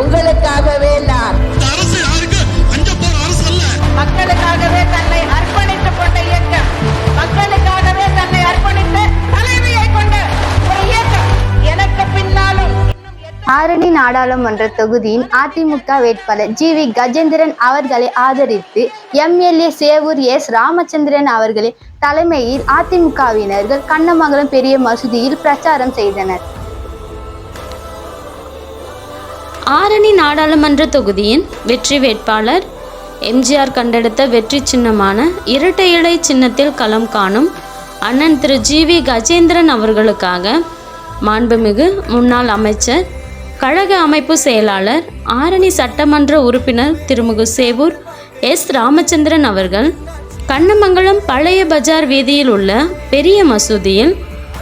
உங்களுக்காகவே நான். இந்த அரசு யாருக்கு? அஞ்ச போற அரசு அல்ல. மக்களுக்காகவே தன்னை அர்ப்பணித்துக் கொண்ட இயக்கம். மக்களுக்காகவே தன்னை அர்ப்பணித்த தலைமையை கொண்ட ஒரு இயக்கம். எனக்கு பின்னாலும் ஆரணி நாடாளுமன்ற தொகுதியின் அதிமுக வேட்பாளர் ஜி வி கஜேந்திரன் அவர்களை ஆதரித்து எம்எல்ஏ சேவூர் எஸ் ராமச்சந்திரன் அவர்களின் தலைமையில் அதிமுகவினர்கள் கண்ணமங்கலம் பெரிய மசூதியில் பிரச்சாரம் செய்தனர். ஆரணி நாடாளுமன்ற தொகுதியின் வெற்றி வேட்பாளர். எம்ஜிஆர் கண்டெடுத்த வெற்றி சின்னமான இரட்டை இலை சின்னத்தில் களம் காணும் அண்ணன் திரு. ஜி. வி. கஜேந்திரன் அவர்களுக்காக மாண்புமிகு முன்னாள் அமைச்சர் கழக அமைப்பு செயலாளர் ஆரணி சட்டமன்ற உறுப்பினர் திருமுகு சேவூர் எஸ். ராமச்சந்திரன் அவர்கள் கண்ணமங்கலம் பழைய பஜார் வீதியில் உள்ள பெரிய மசூதியில்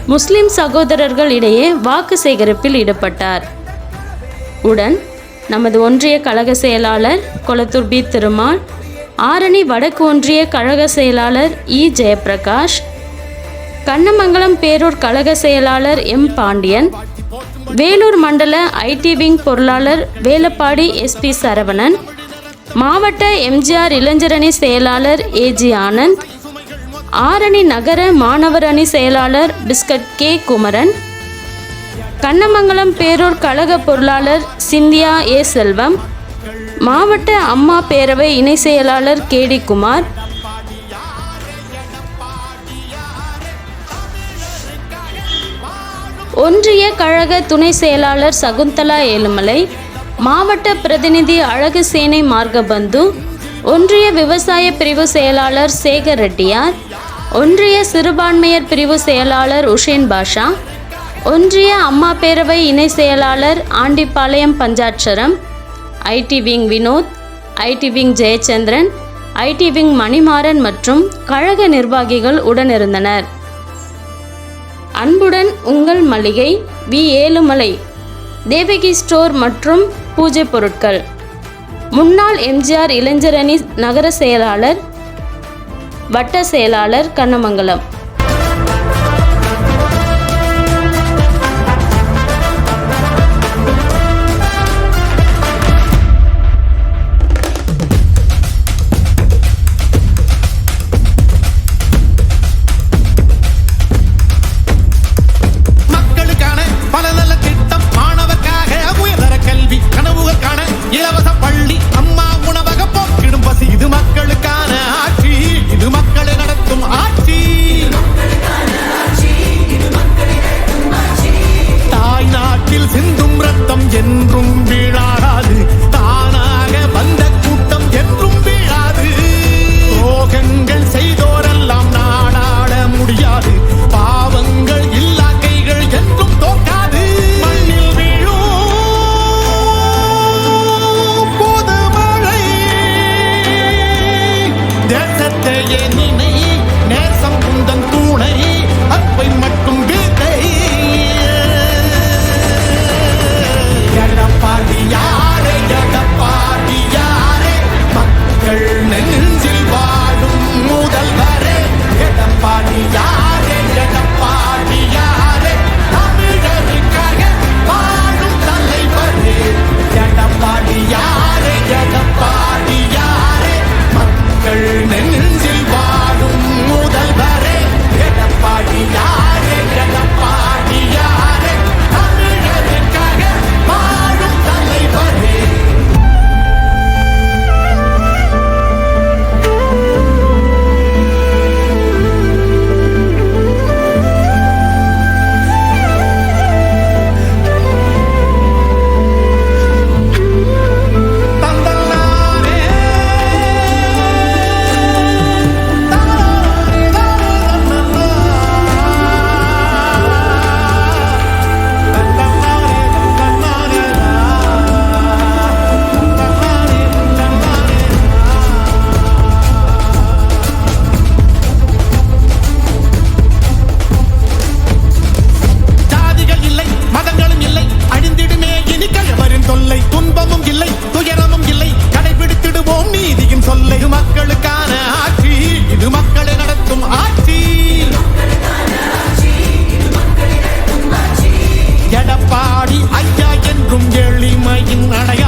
முஸ்லிம் சகோதரர்கள் இடையே வாக்கு சேகரிப்பில் ஈடுபட்டார். உடன் நமது ஒன்றிய கழக செயலாளர் கொளத்தூர் பி திருமால் ஆரணி வடக்கு ஒன்றிய கழக செயலாளர் இ ஜெயப்பிரகாஷ் கண்ணமங்கலம் பேரூர் கழக செயலாளர் எம் பாண்டியன் வேலூர் மண்டல ஐடி விங் பொருளாளர் வேலப்பாடி எஸ்பி சரவணன் மாவட்ட எம்ஜிஆர் இளைஞரணி செயலாளர் ஏஜி ஆனந்த் ஆரணி நகர மாணவர் அணி செயலாளர் பிஸ்கட் கே குமரன் கண்ணமங்கலம் பேரூர் கழக பொருளாளர் சிந்தியா ஏ செல்வம் மாவட்ட அம்மா பேரவை இணை செயலாளர் கேடி குமார் ஒன்றிய கழக துணை செயலாளர் சகுந்தலா ஏழுமலை மாவட்ட பிரதிநிதி அழகு சேனை மார்கபந்து ஒன்றிய விவசாய பிரிவு செயலாளர் சேகர் ரெட்டியார் ஒன்றிய சிறுபான்மையர் பிரிவு செயலாளர் உஷேன் பாஷா ஒன்றிய அம்மா பேரவை இணை செயலாளர் Andipalayam Panchatcharam IT wing Vinod IT wing Jayachandran IT wing Manimaran மற்றும் கழக நிர்வாகிகள் உடனிருந்தனர். அன்புடன் உங்கள் மளிகை வி. ஏழுமலை தேவகி ஸ்டோர் மற்றும் பூஜை பொருட்கள். முன்னாள் எம்ஜிஆர் இளைஞரணி நகர செயலாளர் வட்ட செயலாளர் கண்ணமங்கலம். மலையின்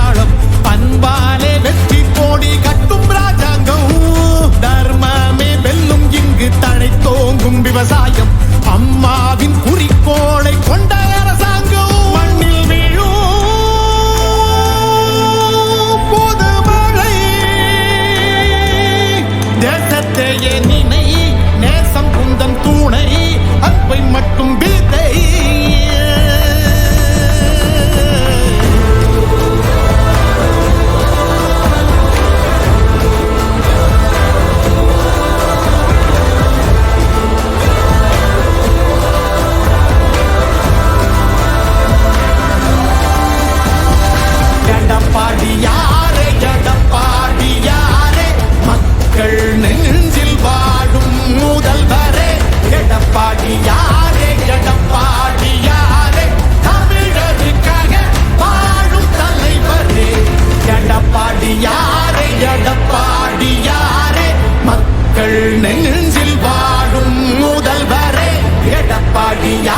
பாடியா?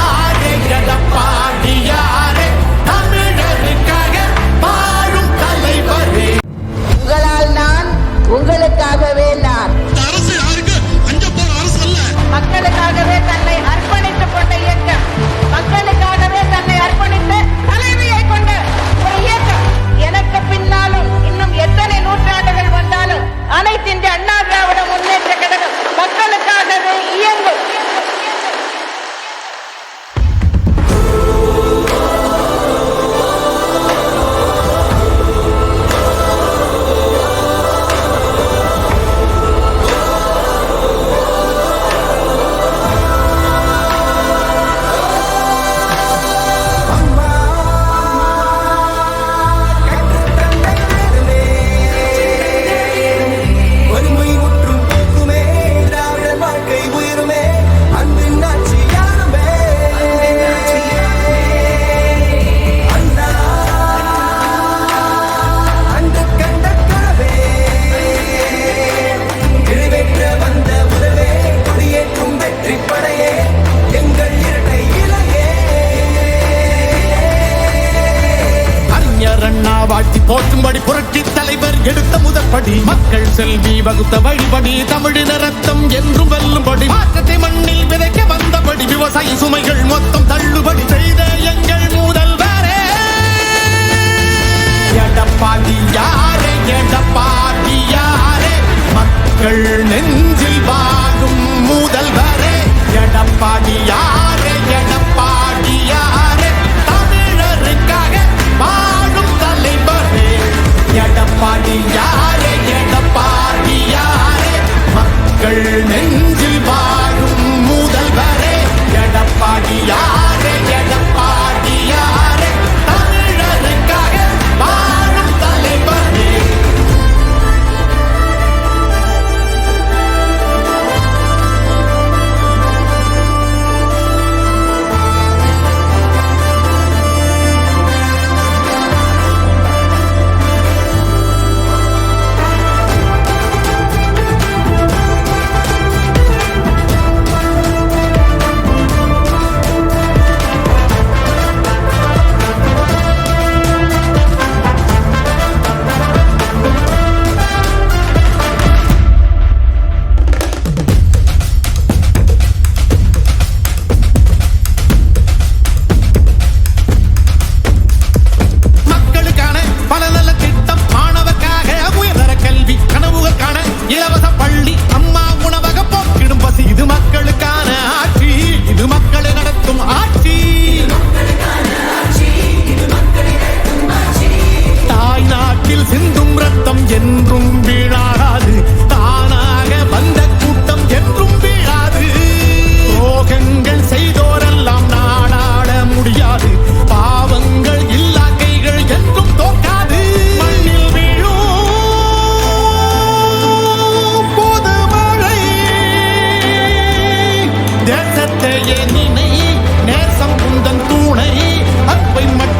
என்றும் வீழாது. தானாக வந்த கூட்டம் என்றும் வீழாது. ரோகங்கள் செய்தோரெல்லாம் நாடாட முடியாது. பாவங்கள் இல்லா கைகள் என்றும் தோற்காது. மண்ணில் வீழும் போது மழை. தேசத்தையே நினை நேசம் குந்தன் தூணை அன்பை மட்டும்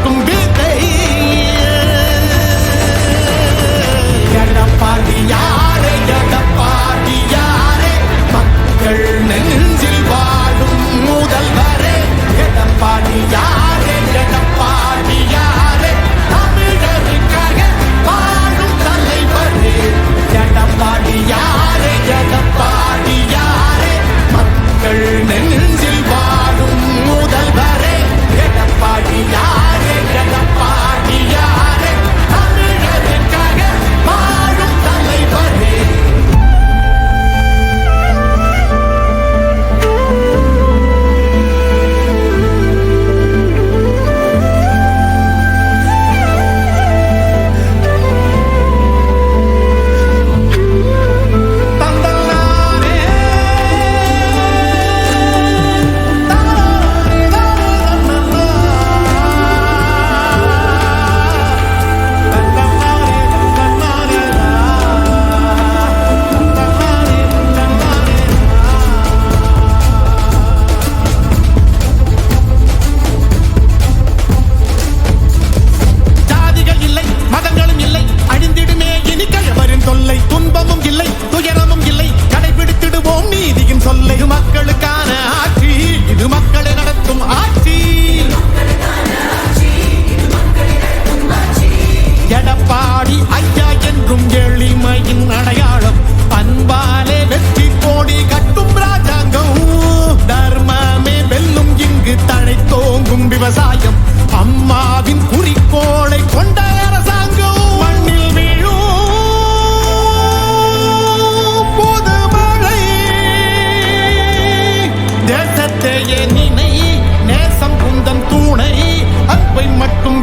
அன்பையே நினை நேசம் குந்தன் தூணை அன்பை மட்டும்